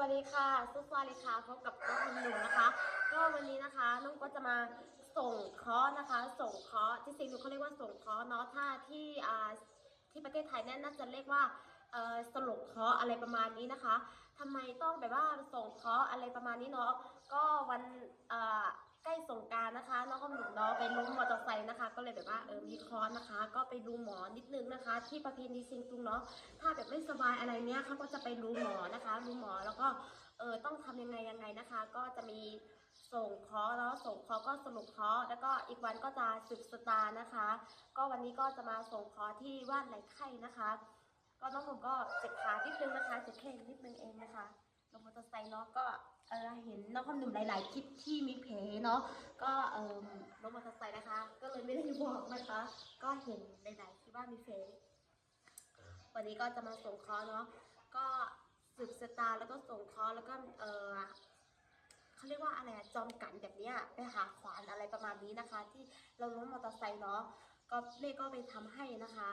วัสดีค่ะซุปสวัสดีค่ะพบกับน้องคุณหนุ่มนะคะ ก็วันนี้นะคะน้องก็จะมาส่งเคาะห์นะคะ ส่งเคาะห์ที่จริงเขาเรียกว่าส่งเคาะห์เนาะถ้าที่อ่าที่ประเทศไทยเนี่ยน่าจะเรียกว่าเอ่อสลบเคาะห์อะไรประมาณนี้นะคะทำไมต้องแบบว่าส่งเคาะห์อะไรประมาณนี้เนาะก็วันอ่อ ใกล้สงการนะคะน้องก็หนุ่มเนาะไปล้มมอเตอร์ไซค์นะคะ ก็เลยแบบว่าเออมีคราะห์นะคะ ก็ไปดูหมอนิดนึงนะคะ ที่ประเพณีซิงตุงเนาะถ้าแบบไม่สบายอะไรเนี้ยเขาก็จะไปรู้หมอนะคะรู้หมอแล้วก็เออต้องทำยังไงยังไงนะคะ ก็จะมีส่งคราะห์แล้วส่งคราะห์ก็สรุปคราะห์แล้วก็อีกวันก็จะสืบสตาร์นะคะ ก็วันนี้ก็จะมาส่งคราะห์ที่ว่านไหลไข่นะคะ ก็น้องผมก็เจ็บขานิดนึงนะคะเจ็บแค่นิดนึงเองนะคะ ลงมอเตอร์ไซค์เนาะก็เออเห็นน้องคนหนุ่มหลาย ๆ คลิปที่มีเพเนาะก็เออลงมอเตอร์ไซค์นะคะ ก็เลยไม่ได้บอกนะคะ ก็เห็นหลาย ๆ คลิปว่ามีเพวันนี้ก็จะมาส่งคราะห์เนาะก็สืบสตาร์แล้วก็ส่งคราะห์แล้วก็เออเขาเรียกว่าอะไรจอมกันแบบเนี้ยไปหาขวานอะไรประมาณนี้นะคะ ที่เราล้มมอเตอร์ไซค์เนาะก็เล่ก็ไปทำให้นะคะ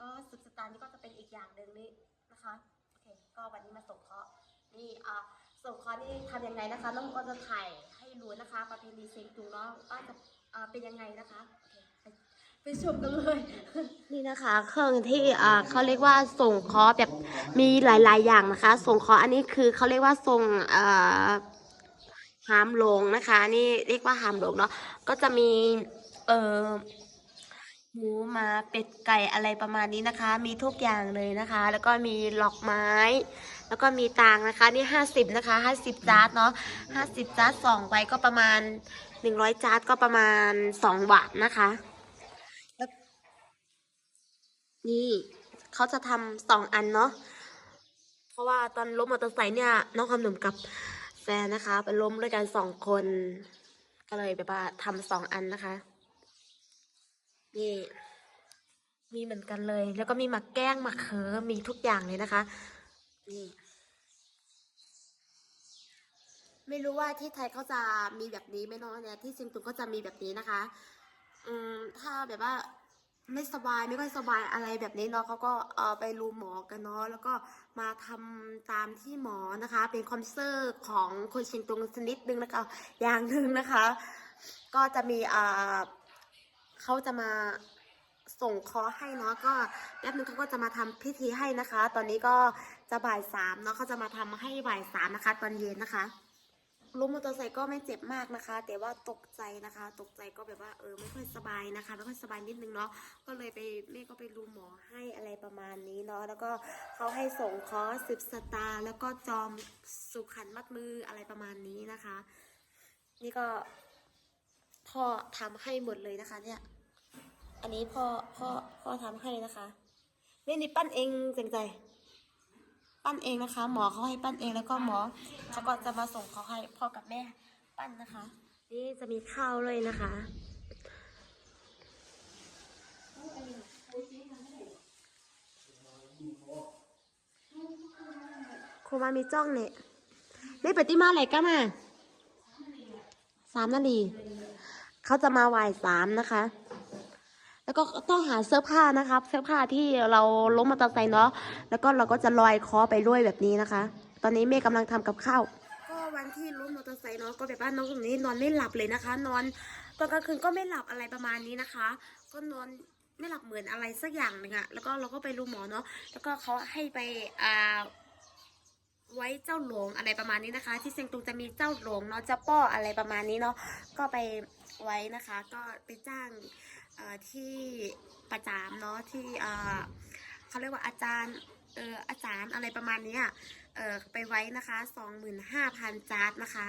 ก็สืบสตาร์นี่ก็จะเป็นอีกอย่างหนึ่งนี่นะคะโอเคก็วันนี้มาส่งเคาะ นี่อะส่งเคอนี่ทำยังไงนะคะน้องก็จะถ่ายให้รู้นะคะ ประเพณีเซงตุงเนาะว่าจะอ่าเป็นยังไงนะคะโอเคไปไปชมกันเลย นี่นะคะเครื่องที่อ่าเขาเรียกว่าส่งคราะห์แบบมีหลาย ๆ อย่างนะคะ ส่งคราะห์อันนี้คือเขาเรียกว่าส่งอ่าหามลงนะคะ นี่เรียกว่าหามลงเนาะก็จะมีเอ่อหมูมาเป็ดไก่อะไรประมาณนี้นะคะ มีทุกอย่างเลยนะคะ แล้วก็มีหลอกไม้ แล้วก็มีตางนะคะ นี่ห้าสิบนะคะห้าสิบจาร์ดเนาะห้าสิบจาร์ดสองใบก็ประมาณหนึ่งร้อยจาร์ดก็ประมาณสองบาทนะคะนี่เขาจะทำสองอันเนาะเพราะว่าตอนล้มมอเตอร์ไซค์เนี่ยน้องคำหนุ่มกับแฟนนะคะไปล้มด้วยกันสองคน ก็เลยแบบว่าทำสองอันนะคะ นี่มีเหมือนกันเลย แล้วก็มีหมักแก้งหมักเขอมีทุกอย่างเลยนะคะ นี่ ไม่รู้ว่าที่ไทยเขาจะมีแบบนี้ไหมเนาะเนี่ยที่ซิงตุงก็จะมีแบบนี้นะคะ อืมถ้าแบบว่าไม่สบายไม่ค่อยสบายอะไรแบบนี้เนาะเขาก็เออไปรูหมอกันเนาะแล้วก็มาทำตามที่หมอนะคะ เป็นคอนเซอร์ของคนเชียงตุงสนิดนึงนะคะอย่างหนึ่งนะคะ ก็จะมีอ่าเขาจะมาส่งคอให้เนาะก็แป๊บนึงเขาก็จะมาทำพิธีให้นะคะ ตอนนี้ก็ จะบ่ายสามเนาะเขาจะมาทำให้บ่ายสามนะคะ ตอนเย็นนะคะล้มมอเตอร์ไซค์ก็ไม่เจ็บมากนะคะ แต่ว่าตกใจนะคะ ตกใจก็แบบว่าเออไม่ค่อยสบายนะคะไม่ค่อยสบายนิดนึงเนาะก็เลยไปแม่ก็ไปรูหมอให้อะไรประมาณนี้เนาะแล้วก็เขาให้ส่งคอสิบสตาร์แล้วก็จอมสุขันมัดมืออะไรประมาณนี้นะคะ นี่ก็พ่อทำให้หมดเลยนะคะ เนี่ย อันนี้พ่อพ่อพ่อทำให้นะคะนี่นี่ปั้นเองเจ๋งใจ ปั้นเองนะคะ หมอเขาให้ปั้นเองแล้วก็หมอเขาก็จะมาส่งเขาให้พ่อกับแม่ปั้นนะคะ นี่จะมีข้าวเลยนะคะครูมามีจ้องเนี่ยไม่ปฏิมาอะไรก็มาสามนาทีเขาจะมาไหวสามนะคะ แล้วก็ต้องหาเสื้อผ้านะครับ เสื้อผ้าที่เราล้มมอเตอร์ไซค์เนาะแล้วก็เราก็จะลอยคอไปด้วยแบบนี้นะคะ ตอนนี้เมย์กำลังทำกับข้าวก็วันที่ล้มมอเตอร์ไซค์เนาะก็แบบว่าน้องคนนี้นอนไม่หลับเลยนะคะ นอนตอนกลางคืนก็ไม่หลับอะไรประมาณนี้นะคะ ก็นอนไม่หลับเหมือนอะไรสักอย่างหนึ่งอะแล้วก็เราก็ไปรูหมอเนาะแล้วก็เขาให้ไปอ่าไว้เจ้าหลงอะไรประมาณนี้นะคะ ที่เซียงตุงจะมีเจ้าหลงเนาะเจ้าป้ออะไรประมาณนี้เนาะก็ไปไว้นะคะ ก็ไปจ้าง ที่ประจามเนาะที่เขาเรียกว่าอาจารย์เอออาจารย์อะไรประมาณนี้เออไปไว้นะคะสองหมื่นห้าพันจาร์ดนะคะ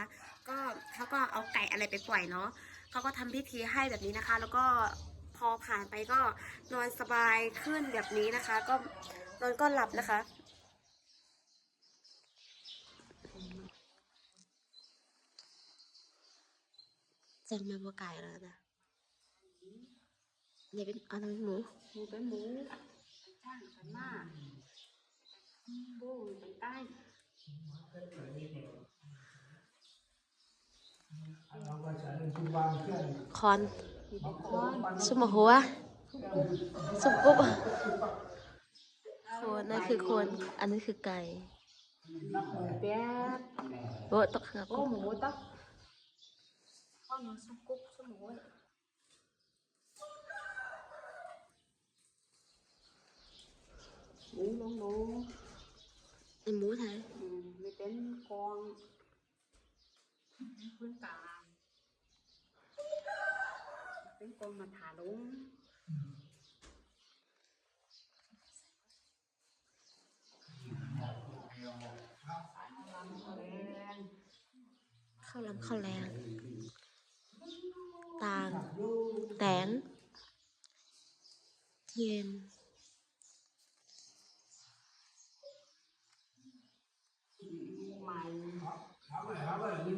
ก็เขาก็เอาไก่อะไรไปปล่อยเนาะเขาก็ทำพิธีให้แบบนี้นะคะ แล้วก็พอผ่านไปก็นอนสบายขึ้นแบบนี้นะคะ ก็นอนก็หลับนะคะจังมาบัวไก่แล้วนะ นี่ยเป็นอะไรเป็นหมูหมูเป็นหมูช่างขันมากบูเป็นใต้คอนสุมหัวสุมกุ๊บโคนนั่นคือโคนอันนี้คือไก่นักหมูเปี๊ยกโอ้ตกหักโอ้หมูต๊อกข้าวเหนียวซุปกุ๊กซุปหมูอะหมู ลงหมูเป็นหมูไทยอืมมีเป็นกองพื้นกลางเป็นกองมาถาลงแรง ข้าวลำข้าวแรงตาลแตนเทียน ใหม่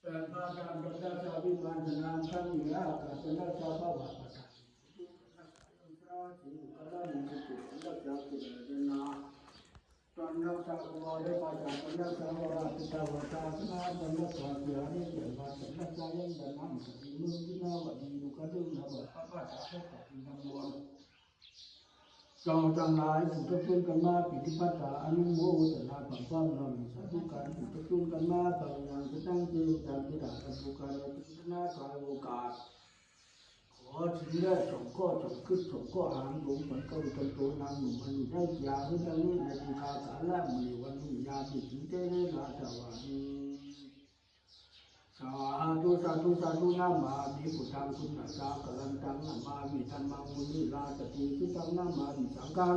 แต่พระการพระเจ้าชาวิมานนามทั้งเหนืออากาศเป็นราชาพระบาทประกาศพระสิงห์กระดิ่งจุดรัชกาลที่เดินนาตอ นักจากวอได้มาจากตอนนักจาวราชตาวตาสนาตอนนักจาเสือนี่เกี่ยวกับตอนนักจากยังดันน้ำสิ่งมือที่น่าวัดดีดูกระดึงระเบิดพระบาทพระปฏิบัติวงจองจังหลายผู้ทุกข์กันมาปิฏิปัสสาอนุโมทนาความความนำสาธุการผู้ทุกข์กันมาต่างอย่างที่ตั้งใจจากที่ด่ากันผู้การเราพิจารณาคายโอกาสขอถึงได้สองข้อสองขึ้นสองข้อหางหลวงเก้าจนโตน นุ่มมันได้ยาขึ้นดังนี้ในปีคาสาระมีวันนี้ยาติถึงเตเรลาสวานีสาธุสาธุสาธุนามามีพุทธังคุณนาสากลันตังนามามีธรรมังมุนีลาสติสุตังนามามีสังฆัง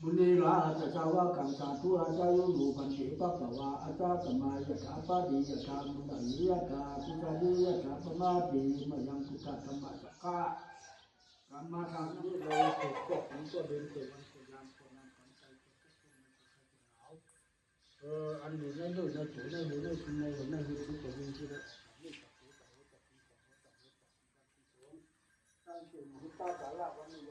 มุนีลาจะสาวกังสาธุอาจารยุรูปันติปัปปวาอาจารย์สมายะถาปาดิยะถามุนัยยะถาสุตาดิยะถาปมาติมายังพุทธธรรมะสักกะธรรมะทางนี้เราถูกกดของตัวเดินตัววั เอออันนี้ในนู่นในถูในหูในคุณในหัวในหูทุกตัววิ่งที่นั่นนี่ตัดหูตัดหูตัดหูตัดหูตัดหูตัดหูตัดหูตั้งเกี่ยวมุตตาสาระวันนี้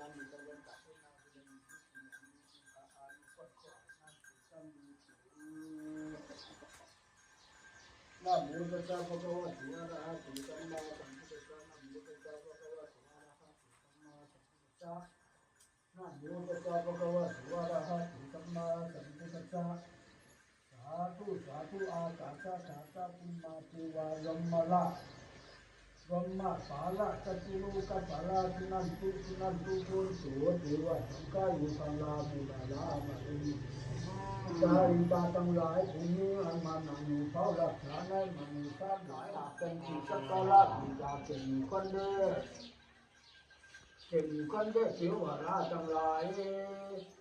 ยังมีตะวันตัดให้เราเดินนะโมตัสสะภะคะวะโตอะระหะโตสัมมาสัมพุทธัสสะนะโม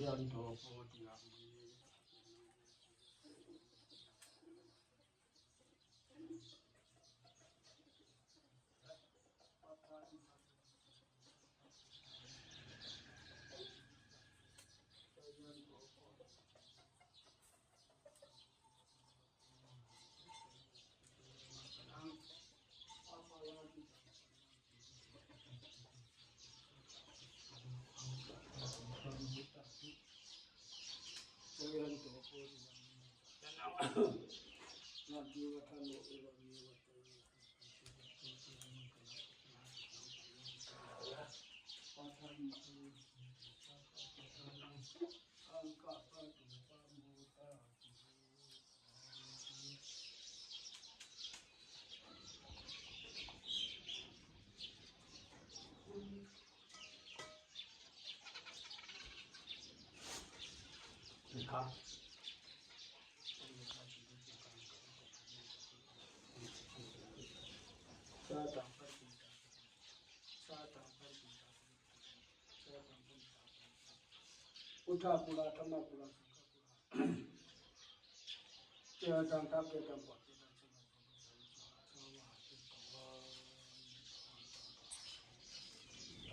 คะว ยันนังนาทีวัฒโนเอวเมวัตโตปัทานตุอังกะปะตุปะโมตา นะครับสาตังพันติตาสาตังพันติตาสาตังพันติตา พุทธปุระธรรมปุระเจ้าจังทัพเจ้าจังปอดเจ้าจัง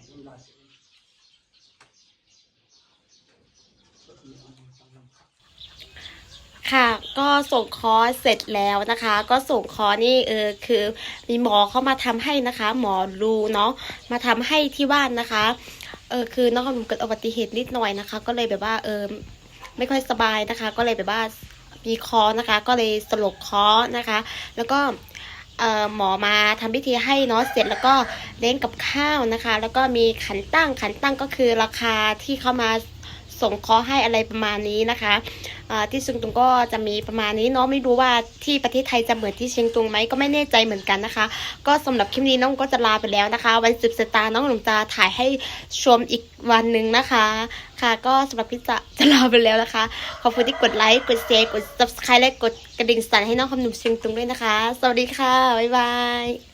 สมัยสวัสดิ์สวัสดิ์สวัสดิ์สวัสดิ์ค่ะก็ส่งคอร์สเสร็จแล้วนะคะ ก็ส่งคอร์สนี่เออคือมีหมอเข้ามาทำให้นะคะ หมอรูเนาะมาทำให้ที่บ้านนะคะ เออคือน้องขนมเกิดอุบัติเหตุนิดหน่อยนะคะ ก็เลยแบบว่าเออไม่ค่อยสบายนะคะ ก็เลยแบบว่ามีคอร์นะคะ ก็เลยสลบคอร์นะคะ แล้วก็เออหมอมาทำพิธีให้เนาะเสร็จแล้วก็เลี้ยงกับข้าวนะคะ แล้วก็มีขันตั้งขันตั้งก็คือราคาที่เขามา ส่งคอให้อะไรประมาณนี้นะคะที่เชียงตุงก็จะมีประมาณนี้เนาะไม่รู้ว่าที่ประเทศไทยจะเหมือนที่เชียงตุงไหมก็ไม่แน่ใจเหมือนกันนะคะ ก็สำหรับคลิปนี้น้องก็จะลาไปแล้วนะคะ วันสืบสตาร์น้องหนุ่มจะถ่ายให้ชมอีกวันหนึ่งนะคะ ค่ะ ก็สำหรับคลิปจะจะลาไปแล้วนะคะ ขอบคุณที่กดไลค์กดแชร์กด subscribe และกดกระดิ่งสั่นให้น้องคำหนุ่มเชียงตุงด้วยนะคะ สวัสดีค่ะบ๊ายบาย